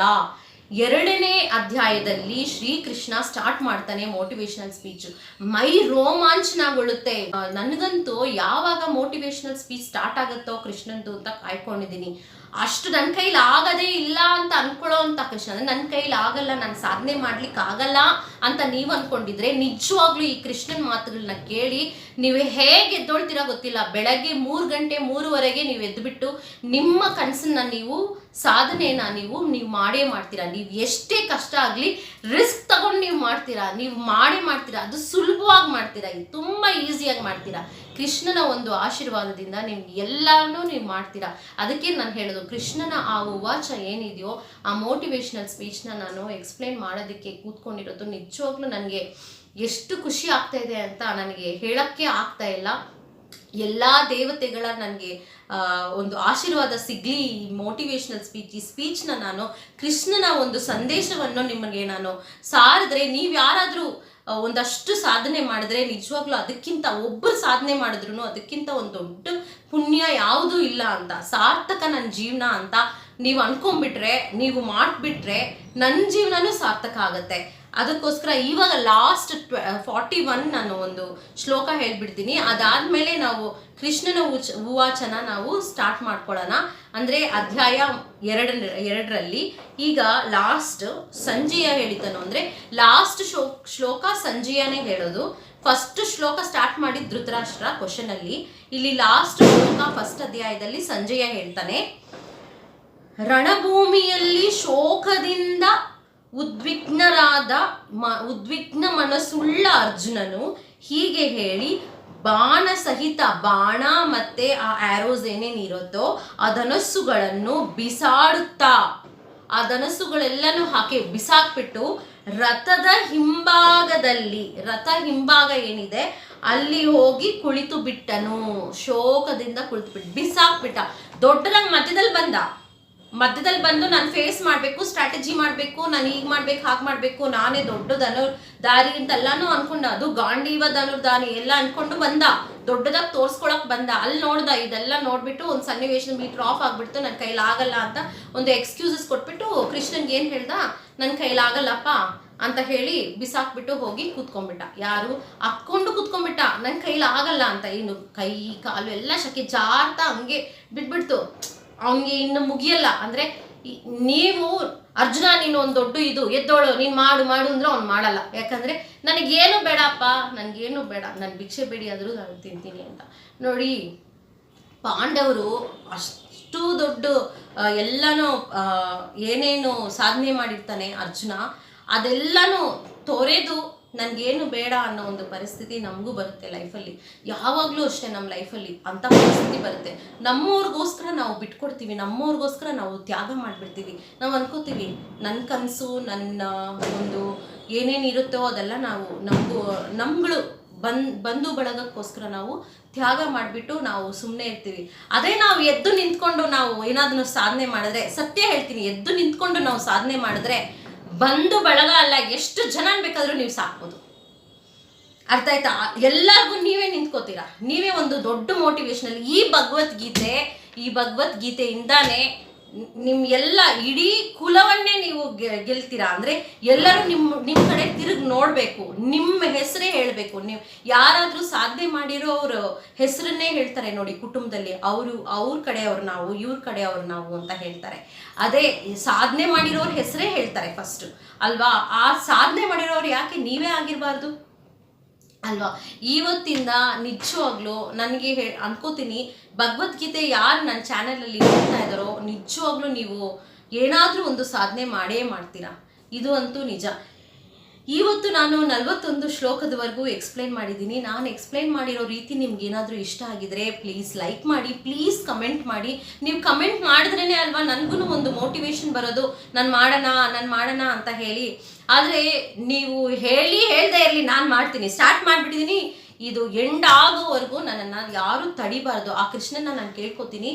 ಎರಡನೇ ಅಧ್ಯಾಯದಲ್ಲಿ ಶ್ರೀಕೃಷ್ಣ ಸ್ಟಾರ್ಟ್ ಮಾಡ್ತಾನೆ ಮೋಟಿವೇಶನಲ್ ಸ್ಪೀಚ್ ಮೈ ರೋಮಾಂಚನಗೊಳ್ಳುತ್ತೆ. ನನಗಂತೂ ಯಾವಾಗ ಮೋಟಿವೇಶನಲ್ ಸ್ಪೀಚ್ ಸ್ಟಾರ್ಟ್ ಆಗುತ್ತೋ ಕೃಷ್ಣಂದು ಅಂತ ಕಾಯ್ಕೊಂಡಿದ್ದೀನಿ. ಅಷ್ಟು ನನ್ನ ಕೈಲಿ ಆಗದೇ ಇಲ್ಲ ಅಂತ ಅನ್ಕೊಳ್ಳೋ ಅಂತ ಕೃಷ್ಣ ಅಂದ್ರೆ ನನ್ನ ಕೈಲಿ ಆಗಲ್ಲ, ನಾನು ಸಾಧನೆ ಮಾಡ್ಲಿಕ್ಕೆ ಆಗಲ್ಲ ಅಂತ ನೀವು ಅನ್ಕೊಂಡಿದ್ರೆ ನಿಜವಾಗ್ಲೂ ಈ ಕೃಷ್ಣನ್ ಮಾತುಗಳನ್ನ ಕೇಳಿ ನೀವು ಹೇಗೆ ಎದ್ದೊಳ್ತೀರಾ ಗೊತ್ತಿಲ್ಲ. ಬೆಳಗ್ಗೆ ಮೂರು ಗಂಟೆ ಮೂರುವರೆಗೆ ನೀವು ಎದ್ಬಿಟ್ಟು ನಿಮ್ಮ ಕನಸನ್ನ ನೀವು, ಸಾಧನೆಯನ್ನ ನೀವು ನೀವು ಮಾಡೇ ಮಾಡ್ತೀರಾ. ನೀವು ಎಷ್ಟೇ ಕಷ್ಟ ಆಗಲಿ ರಿಸ್ಕ್ ತಗೊಂಡು ನೀವು ಮಾಡ್ತೀರಾ. ನೀವು ಮಾಡೇ ಮಾಡ್ತೀರಾ. ಅದು ಸುಲಭವಾಗಿ ಮಾಡ್ತೀರಾ. ಇದು ತುಂಬ ಈಸಿಯಾಗಿ ಮಾಡ್ತೀರಾ. ಕೃಷ್ಣನ ಒಂದು ಆಶೀರ್ವಾದದಿಂದ ನೀವು ಎಲ್ಲಾನು ನೀವು ಮಾಡ್ತೀರಾ? ಅದಕ್ಕೆ ನಾನು ಹೇಳೋದು, ಕೃಷ್ಣನ ಆ ಉವಾಚ ಏನಿದೆಯೋ, ಆ ಮೋಟಿವೇಶ್ನಲ್ ಸ್ಪೀಚ್ನ ನಾನು ಎಕ್ಸ್ಪ್ಲೇನ್ ಮಾಡೋದಕ್ಕೆ ಕೂತ್ಕೊಂಡಿರೋದು ನಿಜವಾಗ್ಲೂ ನನಗೆ ಎಷ್ಟು ಖುಷಿ ಆಗ್ತಾ ಇದೆ ಅಂತ ನನಗೆ ಹೇಳಕ್ಕೆ ಆಗ್ತಾ ಇಲ್ಲ. ಎಲ್ಲ ದೇವತೆಗಳ ನನಗೆ ಒಂದು ಆಶೀರ್ವಾದ ಸಿಗಲಿ ಈ ಮೋಟಿವೇಶ್ನಲ್ ಸ್ಪೀಚ್ ಈ ಸ್ಪೀಚ್ನ ನಾನು ಕೃಷ್ಣನ ಒಂದು ಸಂದೇಶವನ್ನು ನಿಮಗೆ ನಾನು ಸಾರಿದ್ರೆ ನೀವು ಯಾರಾದರೂ ಒಂದಷ್ಟು ಸಾಧನೆ ಮಾಡಿದ್ರೆ ನಿಜವಾಗ್ಲೂ ಅದಕ್ಕಿಂತ ಒಬ್ಬರು ಸಾಧನೆ ಮಾಡಿದ್ರು ಅದಕ್ಕಿಂತ ಒಂದು ದೊಡ್ಡ ಪುಣ್ಯ ಯಾವುದೂ ಇಲ್ಲ ಅಂತ, ಸಾರ್ಥಕ ನನ್ನ ಜೀವನ ಅಂತ ನೀವು ಅನ್ಕೊಂಡ್ಬಿಟ್ರೆ, ನೀವು ಮಾಡಿಬಿಟ್ರೆ ನನ್ನ ಜೀವನನೂ ಸಾರ್ಥಕ ಆಗುತ್ತೆ. ಅದಕ್ಕೋಸ್ಕರ ಇವಾಗ ಲಾಸ್ಟ್ ಫಾರ್ಟಿ ಒನ್ ನಾನು ಒಂದು ಶ್ಲೋಕ ಹೇಳ್ಬಿಡ್ತೀನಿ. ಅದಾದ್ಮೇಲೆ ನಾವು ಕೃಷ್ಣನ ಉವಾಚನ ನಾವು ಸ್ಟಾರ್ಟ್ ಮಾಡ್ಕೊಳ್ಳೋಣ. ಅಂದ್ರೆ ಅಧ್ಯಾಯ ಎರಡ ಎರಡರಲ್ಲಿ ಈಗ ಲಾಸ್ಟ್ ಸಂಜೆಯ ಹೇಳಿತನು ಅಂದರೆ ಲಾಸ್ಟ್ ಶೋ ಶ್ಲೋಕ ಸಂಜೆಯನೇ ಹೇಳೋದು. ಫಸ್ಟ್ ಶ್ಲೋಕ ಸ್ಟಾರ್ಟ್ ಮಾಡಿದ ಧೃತರಾಷ್ಟ್ರ ಕ್ವಶನ್ ಅಲ್ಲಿ. ಇಲ್ಲಿ ಲಾಸ್ಟ್ ಶ್ಲೋಕ ಫಸ್ಟ್ ಅಧ್ಯಾಯದಲ್ಲಿ ಸಂಜೆಯ ಹೇಳ್ತಾನೆ. ರಣಭೂಮಿಯಲ್ಲಿ ಶೋಕದಿಂದ ಉದ್ವಿಗ್ನರಾದ ಮ, ಉದ್ವಿಗ್ನ ಮನಸ್ಸುಳ್ಳ ಅರ್ಜುನನು ಹೀಗೆ ಹೇಳಿ, ಬಾಣ ಸಹಿತ ಬಾಣ ಮತ್ತೆ ಆ ಆರೋಸ್ ಏನೇನಿರುತ್ತೋ ಆ ಧನಸ್ಸುಗಳನ್ನು ಬಿಸಾಡುತ್ತಾ. ಆ ಧನಸ್ಸುಗಳೆಲ್ಲನೂ ಹಾಕಿ ಬಿಸಾಕ್ಬಿಟ್ಟು ರಥದ ಹಿಂಭಾಗದಲ್ಲಿ, ರಥ ಹಿಂಭಾಗ ಏನಿದೆ, ಅಲ್ಲಿ ಹೋಗಿ ಕುಳಿತು ಬಿಟ್ಟನು ಶೋಕದಿಂದ ಕುಳಿತು ಬಿಟ್ಟು ಬಿಸಾಕ್ಬಿಟ್ಟ. ದೊಡ್ಡದಾಗಿ ಮಧ್ಯದಲ್ಲಿ ಬಂದ. ಮಧ್ಯದಲ್ಲಿ ಬಂದು ನಾನು ಫೇಸ್ ಮಾಡಬೇಕು ಸ್ಟ್ರಾಟಜಿ ಮಾಡಬೇಕು, ನಾನು ಈಗ ಮಾಡ್ಬೇಕು, ಹಾಗೆ ಮಾಡಬೇಕು, ನಾನೇ ದೊಡ್ಡ ಧನುರ್ ದಾರಿ ಅಂತೆಲ್ಲಾನು ಅನ್ಕೊಂಡ. ಅದು ಗಾಂಡೀವ ಧನುರ್ದಾನಿ ಎಲ್ಲ ಅನ್ಕೊಂಡು ಬಂದ. ದೊಡ್ಡದಾಗಿ ತೋರ್ಸ್ಕೊಳಕ್ ಬಂದ. ಅಲ್ಲಿ ನೋಡ್ದ, ಇದೆಲ್ಲ ನೋಡ್ಬಿಟ್ಟು ಒಂದು ಸನ್ನಿವೇಶ ಮೀಟರ್ ಆಫ್ ಆಗ್ಬಿಡ್ತು ನನ್ನ ಕೈಲಾಗಲ್ಲ ಅಂತ ಒಂದು ಎಕ್ಸ್ಕ್ಯೂಸಸ್ ಕೊಟ್ಬಿಟ್ಟು ಕೃಷ್ಣನ್ಗೆ ಏನು ಹೇಳ್ದ? ನನ್ನ ಕೈಲಾಗಲ್ಲಪ್ಪ ಅಂತ ಹೇಳಿ ಬಿಸಾಕ್ಬಿಟ್ಟು ಹೋಗಿ ಕೂತ್ಕೊಂಡ್ಬಿಟ್ಟ. ಯಾರು? ಅಕ್ಕೊಂಡು ಕೂತ್ಕೊಂಡ್ಬಿಟ್ಟ. ನನ್ನ ಕೈಲಿ ಆಗಲ್ಲ ಅಂತ. ಏನು ಕೈ, ಕಾಲು ಎಲ್ಲ ಶಕೆ ಜಾರ್ತಾ ಹಂಗೆ ಬಿಟ್ಬಿಡ್ತು. ಅವನಿಗೆ ಇನ್ನು ಮುಗಿಯಲ್ಲ. ಅಂದ್ರೆ ನೀವು ಅರ್ಜುನ ನೀನು ಒಂದು ದೊಡ್ಡ ಇದು ಎದ್ದೋಳು, ನೀನು ಮಾಡು ಮಾಡು ಅಂದ್ರೆ ಅವ್ನು ಮಾಡಲ್ಲ. ಯಾಕಂದ್ರೆ ನನಗೇನು ಬೇಡಪ್ಪ, ನನಗೇನು ಬೇಡ, ನಾನು ಭಿಕ್ಷೆ ಬೇಡಿ ಆದರೂ ನಾನು ತಿಂತೀನಿ ಅಂತ. ನೋಡಿ, ಪಾಂಡವರು ಅಷ್ಟು ದೊಡ್ಡ ಎಲ್ಲನೂ ಏನೇನು ಸಾಧನೆ ಮಾಡಿರ್ತಾನೆ ಅರ್ಜುನ, ಅದೆಲ್ಲನೂ ತೊರೆದು ನನಗೇನು ಬೇಡ ಅನ್ನೋ ಒಂದು ಪರಿಸ್ಥಿತಿ ನಮಗೂ ಬರುತ್ತೆ ಲೈಫಲ್ಲಿ. ಯಾವಾಗಲೂ ಅಷ್ಟೇ ನಮ್ಮ ಲೈಫಲ್ಲಿ ಅಂಥ ಪರಿಸ್ಥಿತಿ ಬರುತ್ತೆ. ನಮ್ಮವ್ರಿಗೋಸ್ಕರ ನಾವು ಬಿಟ್ಕೊಡ್ತೀವಿ, ನಮ್ಮವ್ರಿಗೋಸ್ಕರ ನಾವು ತ್ಯಾಗ ಮಾಡಿಬಿಡ್ತೀವಿ. ನಾವು ಅನ್ಕೋತೀವಿ ನನ್ನ ಕನಸು, ನನ್ನ ಒಂದು ಏನೇನಿರುತ್ತೋ ಅದೆಲ್ಲ ನಾವು ನಮಗೂ, ನಮ್ಗಳು ಬಂದ್, ಬಂಧು ಬಳಗಕ್ಕೋಸ್ಕರ ನಾವು ತ್ಯಾಗ ಮಾಡಿಬಿಟ್ಟು ನಾವು ಸುಮ್ಮನೆ ಇರ್ತೀವಿ. ಅದೇ ನಾವು ಎದ್ದು ನಿಂತ್ಕೊಂಡು ನಾವು ಏನಾದರೂ ಸಾಧನೆ ಮಾಡಿದ್ರೆ, ಸತ್ಯ ಹೇಳ್ತೀನಿ, ಎದ್ದು ನಿಂತ್ಕೊಂಡು ನಾವು ಸಾಧನೆ ಮಾಡಿದ್ರೆ ಬಂಧು ಬಳಗ ಅಲ್ಲ, ಎಷ್ಟು ಜನ ಬೇಕಾದರೂ ನೀವು ಸಾಕ್ಬೋದು. ಅರ್ಥ ಆಯ್ತಾ? ಎಲ್ಲರಿಗೂ ನೀವೇ ನಿಂತ್ಕೋತೀರಾ? ನೀವೇ ಒಂದು ದೊಡ್ಡ ಮೋಟಿವೇಷನಲ್ ಈ ಭಗವದ್ಗೀತೆ, ಈ ಭಗವದ್ಗೀತೆಯಿಂದಾನೇ ನಿಮ್ ಎಲ್ಲ ಇಡೀ ಕುಲವನ್ನೇ ನೀವು ಗೆಲ್ತೀರಾ? ಅಂದ್ರೆ ಎಲ್ಲರೂ ನಿಮ್ ನಿಮ್ ಕಡೆ ತಿರುಗ್ ನೋಡ್ಬೇಕು ನಿಮ್ಮ ಹೆಸರೇ ಹೇಳ್ಬೇಕು. ನೀವು ಯಾರಾದ್ರೂ ಸಾಧನೆ ಮಾಡಿರೋವ್ರ ಹೆಸರನ್ನೇ ಹೇಳ್ತಾರೆ ನೋಡಿ ಕುಟುಂಬದಲ್ಲಿ. ಅವರು, ಅವ್ರ ಕಡೆಯವ್ರು ನಾವು, ಇವ್ರ ಕಡೆಯವ್ರು ನಾವು ಅಂತ ಹೇಳ್ತಾರೆ. ಅದೇ ಸಾಧನೆ ಮಾಡಿರೋರ್ ಹೆಸರೇ ಹೇಳ್ತಾರೆ ಫಸ್ಟ್ ಅಲ್ವಾ? ಆ ಸಾಧನೆ ಮಾಡಿರೋರು ಯಾಕೆ ನೀವೇ ಆಗಿರಬಾರ್ದು? ಅಲ್ವಾ? ಇವತ್ತಿಂದ ನಿಜವಾಗ್ಲೂ ನನಗೆ ಹೇ ಅನ್ಕೋತೀನಿ, ಭಗವದ್ಗೀತೆ ಯಾರು ನನ್ನ ಚಾನಲಲ್ಲಿ ನೋಡ್ತಾ ಇದ್ದಾರೋ ನಿಜವಾಗ್ಲೂ ನೀವು ಏನಾದರೂ ಒಂದು ಸಾಧನೆ ಮಾಡೇ ಮಾಡ್ತೀರಾ. ಇದು ಅಂತೂ ನಿಜ. ಇವತ್ತು ನಾನು ನಲವತ್ತೊಂದು ಶ್ಲೋಕದವರೆಗೂ ಎಕ್ಸ್ಪ್ಲೈನ್ ಮಾಡಿದ್ದೀನಿ. ನಾನು ಎಕ್ಸ್ಪ್ಲೈನ್ ಮಾಡಿರೋ ರೀತಿ ನಿಮ್ಗೆ ಏನಾದರೂ ಇಷ್ಟ ಆಗಿದ್ರೆ ಪ್ಲೀಸ್ ಲೈಕ್ ಮಾಡಿ ಪ್ಲೀಸ್ ಕಮೆಂಟ್ ಮಾಡಿ. ನೀವು ಕಮೆಂಟ್ ಮಾಡಿದ್ರೇ ಅಲ್ವಾ ನನಗೂ ಒಂದು ಮೋಟಿವೇಶನ್ ಬರೋದು. ನಾನು ಮಾಡೋಣ ನಾನು ಮಾಡೋಣ ಅಂತ ಹೇಳಿ. ಆದರೆ ನೀವು ಹೇಳಿ ಹೇಳ್ದೆ ಇರಲಿ, ನಾನು ಮಾಡ್ತೀನಿ. ಸ್ಟಾರ್ಟ್ ಮಾಡಿಬಿಟ್ಟಿದ್ದೀನಿ ಇದು ಎಂಡ್ ಆಗೋವರೆಗೂ ನನ್ನನ್ನು ಯಾರೂ ತಡಿಬಾರ್ದು. ಆ ಕೃಷ್ಣನ ನಾನು ಕೇಳ್ಕೊತೀನಿ.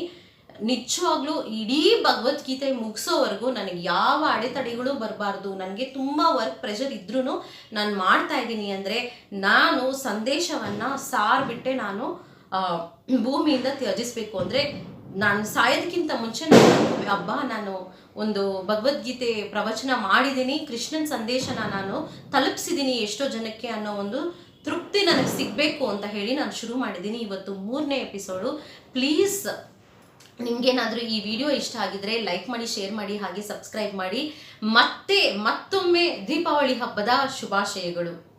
ನಿಜವಾಗ್ಲೂ ಇಡೀ ಭಗವದ್ಗೀತೆ ಮುಗಿಸೋವರೆಗೂ ನನಗೆ ಯಾವ ಅಡೆತಡೆಗಳು ಬರಬಾರ್ದು. ನನಗೆ ತುಂಬ ವರ್ಕ್ ಪ್ರೆಷರ್ ಇದ್ರೂ ನಾನು ಮಾಡ್ತಾ ಇದ್ದೀನಿ ಅಂದರೆ ನಾನು ಸಂದೇಶವನ್ನು ಸಾರ್ಬಿಟ್ಟೆ ನಾನು ಭೂಮಿಯಿಂದ ತ್ಯಜಿಸ್ಬೇಕು. ಅಂದರೆ ನಾನು ಸಾಯೋದಕ್ಕಿಂತ ಮುಂಚೆ ನಾನು ಹಬ್ಬ ನಾನು ಒಂದು ಭಗವದ್ಗೀತೆ ಪ್ರವಚನ ಮಾಡಿದ್ದೀನಿ, ಕೃಷ್ಣನ ಸಂದೇಶನ ನಾನು ತಲುಪಿಸಿದ್ದೀನಿ ಎಷ್ಟೋ ಜನಕ್ಕೆ ಅನ್ನೋ ಒಂದು ತೃಪ್ತಿ ನನಗೆ ಸಿಗಬೇಕು ಅಂತ ಹೇಳಿ ನಾನು ಶುರು ಮಾಡಿದ್ದೀನಿ ಇವತ್ತು ಮೂರನೇ ಎಪಿಸೋಡು. ಪ್ಲೀಸ್ ನಿಮ್ಗೇನಾದರೂ ಈ ವಿಡಿಯೋ ಇಷ್ಟ ಆಗಿದ್ರೆ ಲೈಕ್ ಮಾಡಿ, ಶೇರ್ ಮಾಡಿ, ಹಾಗೆ ಸಬ್ಸ್ಕ್ರೈಬ್ ಮಾಡಿ. ಮತ್ತೆ ಮತ್ತೊಮ್ಮೆ ದೀಪಾವಳಿ ಹಬ್ಬದ ಶುಭಾಶಯಗಳು.